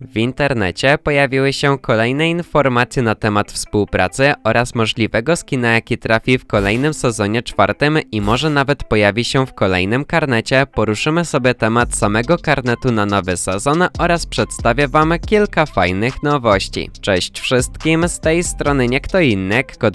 W internecie pojawiły się kolejne informacje na temat współpracy oraz możliwego skina, jaki trafi w kolejnym sezonie czwartym i może nawet pojawi się w kolejnym karnecie. Poruszymy sobie temat samego karnetu na nowy sezon oraz przedstawię Wam kilka fajnych nowości. Cześć wszystkim, z tej strony nie kto inny, Kod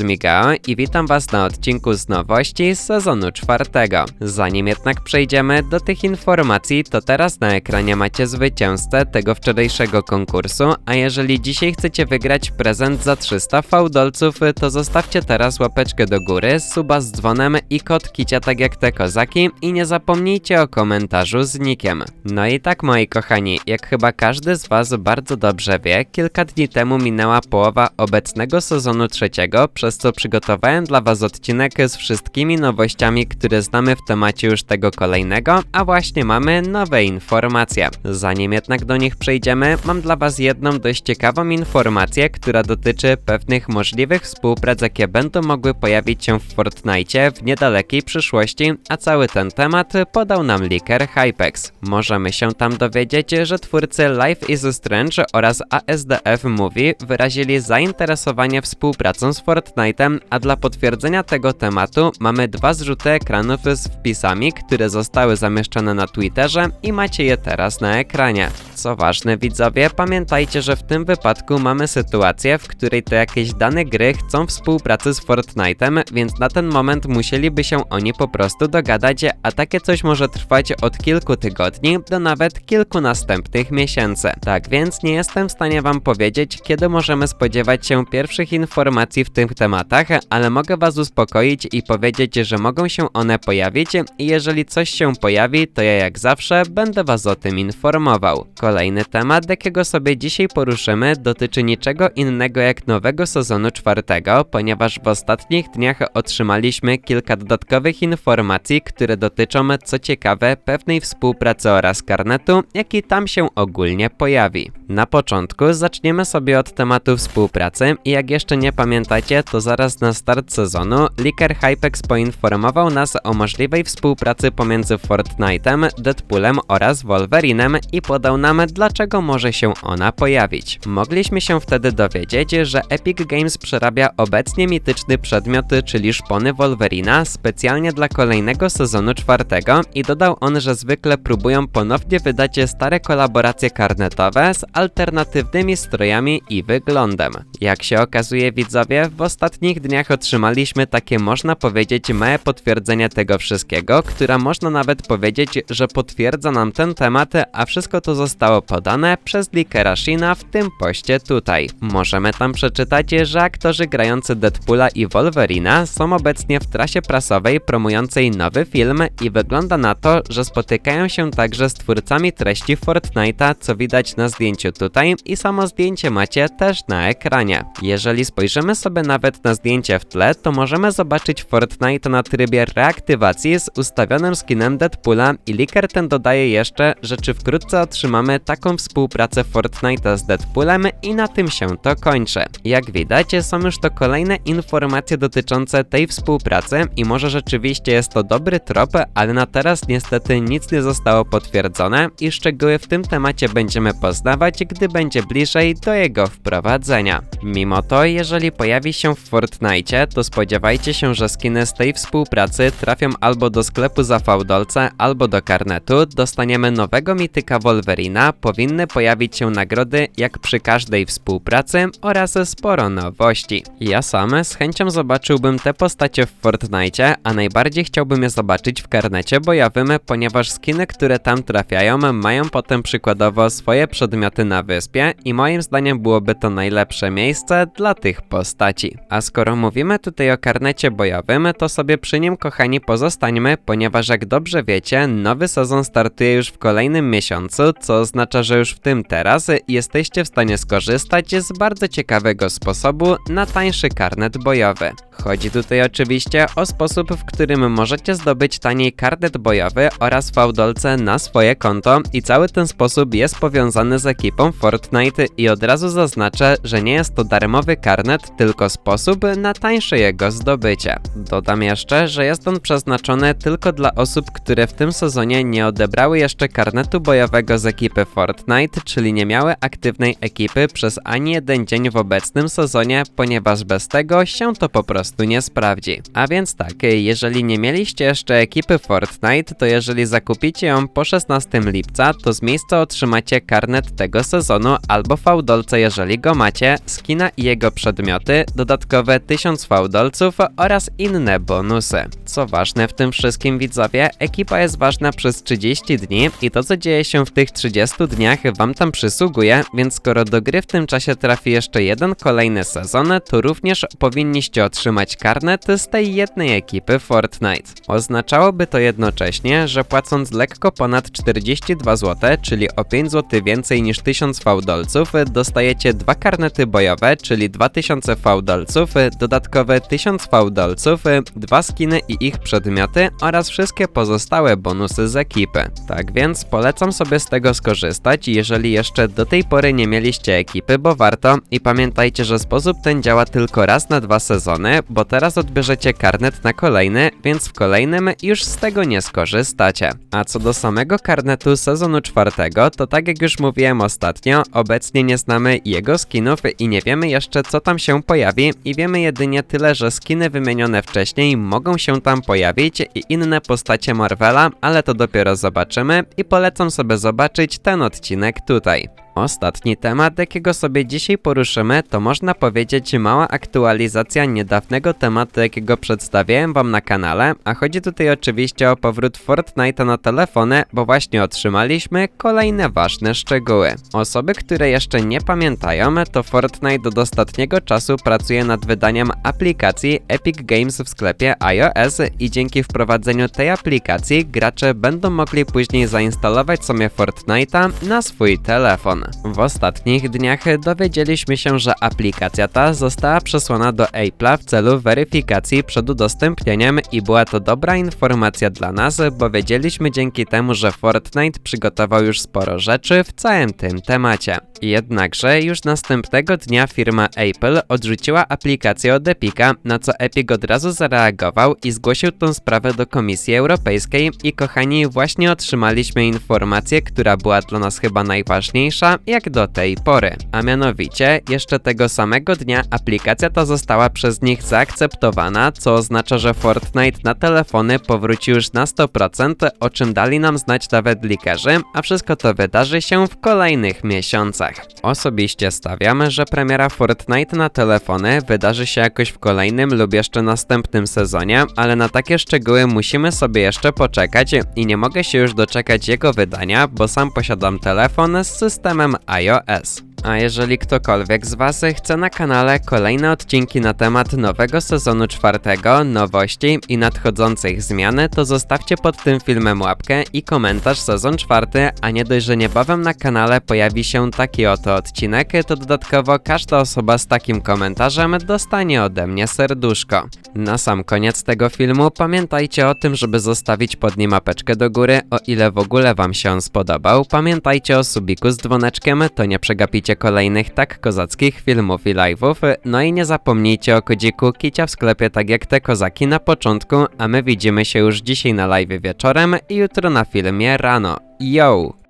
i witam Was na odcinku z nowości sezonu czwartego. Zanim jednak przejdziemy do tych informacji, to teraz na ekranie macie zwycięzcę tego wczorajszego konkursu, a jeżeli dzisiaj chcecie wygrać prezent za 300 fałdolców, to zostawcie teraz łapeczkę do góry, suba z dzwonem i kod kicia tak jak te kozaki i nie zapomnijcie o komentarzu z nikiem. No i tak moi kochani, jak chyba każdy z was bardzo dobrze wie, kilka dni temu minęła połowa obecnego sezonu trzeciego, przez co przygotowałem dla was odcinek z wszystkimi nowościami, które znamy w temacie już tego kolejnego, a właśnie mamy nowe informacje. Zanim jednak do nich przejdziemy, mam dla was jedną dość ciekawą informację, która dotyczy pewnych możliwych współprac, jakie będą mogły pojawić się w Fortnite w niedalekiej przyszłości, a cały ten temat podał nam leaker Hypex. Możemy się tam dowiedzieć, że twórcy Life is Strange oraz ASDF Movie wyrazili zainteresowanie współpracą z Fortnite'em, a dla potwierdzenia tego tematu mamy dwa zrzuty ekranów z wpisami, które zostały zamieszczone na Twitterze i macie je teraz na ekranie. Co ważne widzowie, pamiętajcie, że w tym wypadku mamy sytuację, w której to jakieś dane gry chcą współpracy z Fortnite'em, więc na ten moment musieliby się oni po prostu dogadać, a takie coś może trwać od kilku tygodni do nawet kilku następnych miesięcy. Tak więc nie jestem w stanie wam powiedzieć, kiedy możemy spodziewać się pierwszych informacji w tych tematach, ale mogę was uspokoić i powiedzieć, że mogą się one pojawić i jeżeli coś się pojawi, to ja jak zawsze będę was o tym informował. Kolejny temat, jakiego sobie dzisiaj poruszymy, dotyczy niczego innego jak nowego sezonu czwartego, ponieważ w ostatnich dniach otrzymaliśmy kilka dodatkowych informacji, które dotyczą, co ciekawe, pewnej współpracy oraz karnetu, jaki tam się ogólnie pojawi. Na początku zaczniemy sobie od tematu współpracy i jak jeszcze nie pamiętacie, to zaraz na start sezonu Licker Hypex poinformował nas o możliwej współpracy pomiędzy Fortnite'em, Deadpoolem oraz Wolverinem i podał nam, dlaczego może się ona pojawić. Mogliśmy się wtedy dowiedzieć, że Epic Games przerabia obecnie mityczny przedmiot, czyli szpony Wolverina, specjalnie dla kolejnego sezonu czwartego i dodał on, że zwykle próbują ponownie wydać stare kolaboracje karnetowe z alternatywnymi strojami i wyglądem. Jak się okazuje widzowie, w ostatnich dniach otrzymaliśmy takie można powiedzieć małe potwierdzenie tego wszystkiego, która można nawet powiedzieć, że potwierdza nam ten temat, a wszystko to zostało podane przez leakera Shina w tym poście tutaj. Możemy tam przeczytać, że aktorzy grający Deadpoola i Wolverina są obecnie w trasie prasowej promującej nowy film i wygląda na to, że spotykają się także z twórcami treści Fortnite'a, co widać na zdjęciu tutaj i samo zdjęcie macie też na ekranie. Jeżeli spojrzymy sobie nawet na zdjęcie w tle, to możemy zobaczyć Fortnite na trybie reaktywacji z ustawionym skinem Deadpoola i leaker ten dodaje jeszcze, że czy wkrótce otrzymamy taką współpracę Fortnite'a z Deadpoolem i na tym się to kończy. Jak widać, są już to kolejne informacje dotyczące tej współpracy i może rzeczywiście jest to dobry trop, ale na teraz niestety nic nie zostało potwierdzone i szczegóły w tym temacie będziemy poznawać, gdy będzie bliżej do jego wprowadzenia. Mimo to, jeżeli pojawi się w Fortnite, to spodziewajcie się, że skiny z tej współpracy trafią albo do sklepu za fałdolce, albo do karnetu, dostaniemy nowego mityka Wolverina, powinny pojawić się nagrody jak przy każdej współpracy oraz sporo nowości. Ja sam z chęcią zobaczyłbym te postacie w Fortnite, a najbardziej chciałbym je zobaczyć w karnecie bojowym, ponieważ skiny, które tam trafiają, mają potem przykładowo swoje przedmioty na wyspie i moim zdaniem byłoby to najlepsze miejsce dla tych postaci. A skoro mówimy tutaj o karnecie bojowym, to sobie przy nim kochani pozostańmy, ponieważ jak dobrze wiecie, nowy sezon startuje już w kolejnym miesiącu, co oznacza, że już w tym teraz jesteście w stanie skorzystać z bardzo ciekawego sposobu na tańszy karnet bojowy. Chodzi tutaj oczywiście o sposób, w którym możecie zdobyć taniej karnet bojowy oraz fałdolce na swoje konto i cały ten sposób jest powiązany z ekipą Fortnite i od razu zaznaczę, że nie jest to darmowy karnet, tylko sposób na tańsze jego zdobycie. Dodam jeszcze, że jest on przeznaczony tylko dla osób, które w tym sezonie nie odebrały jeszcze karnetu bojowego z ekipy Fortnite, czyli nie miały aktywnej ekipy przez ani jeden dzień w obecnym sezonie, ponieważ bez tego się to po prostu nie sprawdzi. A więc tak, jeżeli nie mieliście jeszcze ekipy Fortnite, to jeżeli zakupicie ją po 16 lipca, to z miejsca otrzymacie karnet tego sezonu albo fałdolce, jeżeli go macie, skina i jego przedmioty, dodatkowe 1000 fałdolców oraz inne bonusy. Co ważne w tym wszystkim widzowie, ekipa jest ważna przez 30 dni i to co dzieje się w tych 30 dniach wam tam przysługuje, więc skoro do gry w tym czasie trafi jeszcze jeden kolejny sezon, to również powinniście otrzymać karnet z tej jednej ekipy Fortnite. Oznaczałoby to jednocześnie, że płacąc lekko ponad 42 zł, czyli o 5 zł więcej niż 1000 fałdolców, dostajecie dwa karnety bojowe, czyli 2000 fałdolców, dodatkowe 1000 fałdolców, dwa skiny i ich przedmioty oraz wszystkie pozostałe bonusy z ekipy. Tak więc polecam sobie z tego skorzystać, jeżeli jeszcze do tej pory nie mieliście ekipy, bo warto i pamiętajcie, że sposób ten działa tylko raz na dwa sezony, bo teraz odbierzecie karnet na kolejny, więc w kolejnym już z tego nie skorzystacie. A co do samego karnetu sezonu czwartego, to tak jak już mówiłem ostatnio, obecnie nie znamy jego skinów i nie wiemy jeszcze co tam się pojawi i wiemy jedynie tyle, że skiny wymienione wcześniej mogą się tam pojawić i inne postacie Marvela, ale to dopiero zobaczymy i polecam sobie zobaczyć ten odcinek tutaj. Ostatni temat, jakiego sobie dzisiaj poruszymy, to można powiedzieć mała aktualizacja niedawnego tematu, jakiego przedstawiałem wam na kanale, a chodzi tutaj oczywiście o powrót Fortnite'a na telefony, bo właśnie otrzymaliśmy kolejne ważne szczegóły. Osoby, które jeszcze nie pamiętają, to Fortnite od ostatniego czasu pracuje nad wydaniem aplikacji Epic Games w sklepie iOS i dzięki wprowadzeniu tej aplikacji gracze będą mogli później zainstalować sobie Fortnite'a na swój telefon. W ostatnich dniach dowiedzieliśmy się, że aplikacja ta została przesłana do Apple'a w celu weryfikacji przed udostępnieniem i była to dobra informacja dla nas, bo wiedzieliśmy dzięki temu, że Fortnite przygotował już sporo rzeczy w całym tym temacie. Jednakże już następnego dnia firma Apple odrzuciła aplikację od Epica, na co Epic od razu zareagował i zgłosił tą sprawę do Komisji Europejskiej i kochani, właśnie otrzymaliśmy informację, która była dla nas chyba najważniejsza, jak do tej pory. A mianowicie, jeszcze tego samego dnia aplikacja ta została przez nich zaakceptowana, co oznacza, że Fortnite na telefony powróci już na 100%, o czym dali nam znać nawet likerzy, a wszystko to wydarzy się w kolejnych miesiącach. Osobiście stawiam, że premiera Fortnite na telefony wydarzy się jakoś w kolejnym lub jeszcze następnym sezonie, ale na takie szczegóły musimy sobie jeszcze poczekać i nie mogę się już doczekać jego wydania, bo sam posiadam telefon z systemem iOS. A jeżeli ktokolwiek z Was chce na kanale kolejne odcinki na temat nowego sezonu czwartego, nowości i nadchodzących zmian, to zostawcie pod tym filmem łapkę i komentarz sezon czwarty, a nie dość, że niebawem na kanale pojawi się taki oto odcinek, to dodatkowo każda osoba z takim komentarzem dostanie ode mnie serduszko. Na sam koniec tego filmu pamiętajcie o tym, żeby zostawić pod nim mapeczkę do góry, o ile w ogóle Wam się on spodobał. Pamiętajcie o subiku z dzwoneczkiem, to nie przegapicie kolejnych tak kozackich filmów i live'ów. No i nie zapomnijcie o kodziku Kicia w sklepie tak jak te kozaki na początku, a my widzimy się już dzisiaj na live wieczorem i jutro na filmie rano. Yo!